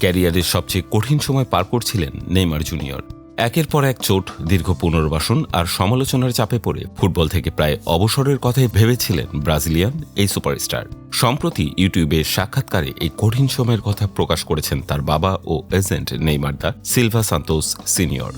ক্যারিয়ারের সবচেয়ে কঠিন সময় পার করছিলেন নেইমার জুনিয়র। একের পর এক চোট, দীর্ঘ পুনর্বাসন আর সমালোচনার চাপে পড়ে ফুটবল থেকে প্রায় অবসরের কথাই ভেবেছিলেন ব্রাজিলিয়ান এই সুপারস্টার। সম্প্রতি ইউটিউবে সাক্ষাৎকারে এই কঠিন সময়ের কথা প্রকাশ করেছেন তার বাবা ও agent Neymar da Silva Santos senior.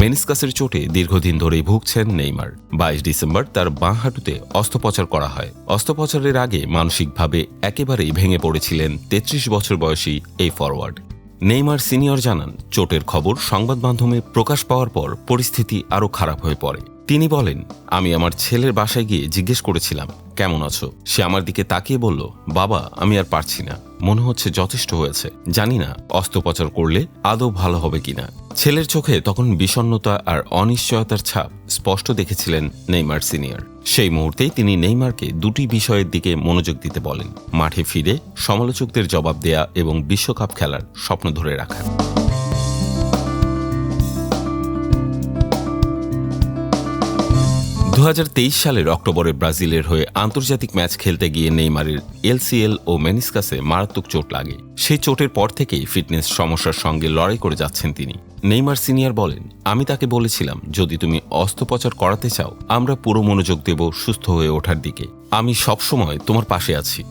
মেনিসকাসের চোটে দীর্ঘদিন ধরেই ভুগছেন নেইমার। বাইশ ডিসেম্বর তার বাঁ হাঁটুতে অস্ত্রোপচার করা হয়। অস্ত্রোপচারের আগে মানসিকভাবে একেবারেই ভেঙে পড়েছিলেন তেত্রিশ বছর বয়সী এই ফরওয়ার্ড নেইমার সিনিয়র জানান, চোটের খবর সংবাদ মাধ্যমে প্রকাশ পাওয়ার পর পরিস্থিতি আরও খারাপ হয়ে পড়ে। তিনি বলেন, আমি আমার ছেলের বাসায় গিয়ে জিজ্ঞেস করেছিলাম, কেমন আছো? সে আমার দিকে তাকিয়ে বলল, বাবা, আমি আর পারছি না। মনে হচ্ছে যথেষ্ট হয়েছে। জানি না অস্ত্রোপচার করলে আদৌ ভালো হবে কিনা। ছেলের চোখে তখন বিষণ্নতা আর অনিশ্চয়তার ছাপ স্পষ্ট দেখেছিলেন নেইমার সিনিয়র। সেই মুহূর্তেই তিনি নেইমারকে দুটি বিষয়ের দিকে মনোযোগ দিতে বলেন, মাঠে ফিরে সমালোচকদের জবাব দেয়া এবং বিশ্বকাপ খেলার স্বপ্ন ধরে রাখা। সালের অক্টোবরে ব্রাজিলের হয়ে আন্তর্জাতিক ম্যাচ খেলতে গিয়ে নেইমারের এলসিএল ও মেনিসকাসে মারাত্মক চোট লাগে। সেই চোটের পর থেকেই ফিটনেস সমস্যার সঙ্গে লড়াই করে যাচ্ছেন তিনি। নেইমার সিনিয়র বলেন, আমি তাকে বলেছিলাম, যদি তুমি অস্ত্রোপচার করাতে চাও, আমরা পুরো মনোযোগ দেব সুস্থ হয়ে ওঠার দিকে। আমি সবসময় তোমার পাশে আছি।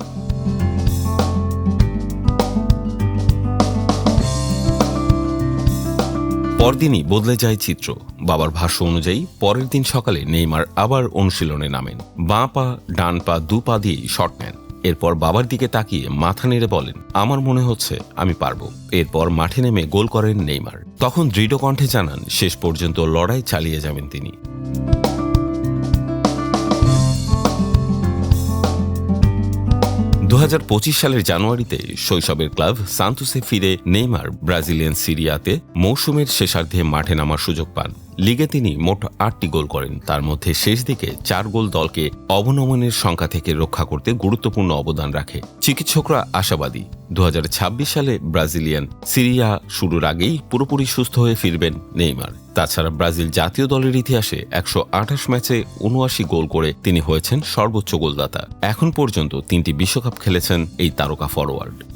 পরদিনই বদলে যায় চিত্র। বাবার ভাষ্য অনুযায়ী, পরের দিন সকালে নেইমার আবার অনুশীলনে নামেন। বাঁ পা, ডান পা, দু পা দিয়েই শট নেন। এরপর বাবার দিকে তাকিয়ে মাথা নেড়ে বলেন, আমার মনে হচ্ছে আমি পারব। এরপর মাঠে নেমে গোল করেন নেইমার। তখন দৃঢ় কণ্ঠে জানান, শেষ পর্যন্ত লড়াই চালিয়ে যাবেন তিনি। সালের জানুয়ারিতে শৈশবের ক্লাব সান্তোসে ফিরে নেইমার, ব্রাজিলিয়ান সিরিয়াতে মৌসুমের শেষার্ধে মাঠে নামার সুযোগ পান। লিগে তিনি মোট আটটি গোল করেন। তার মধ্যে শেষ দিকে চার গোল দলকে অবনমনের সংখ্যা থেকে রক্ষা করতে গুরুত্বপূর্ণ অবদান রাখে। চিকিৎসকরা আশাবাদী। দু হাজার ছাব্বিশ সালে ব্রাজিলিয়ান সিরিয়া শুরুর আগেই পুরোপুরি সুস্থ হয়ে ফিরবেন নেইমার। তাছাড়া ব্রাজিল জাতীয় দলের ইতিহাসে একশো আঠাশ ম্যাচে উনআশি গোল করে তিনি হয়েছেন সর্বোচ্চ গোলদাতা। এখন পর্যন্ত তিনটি বিশ্বকাপ খেলেছেন এই তারকা ফরোয়ার্ড।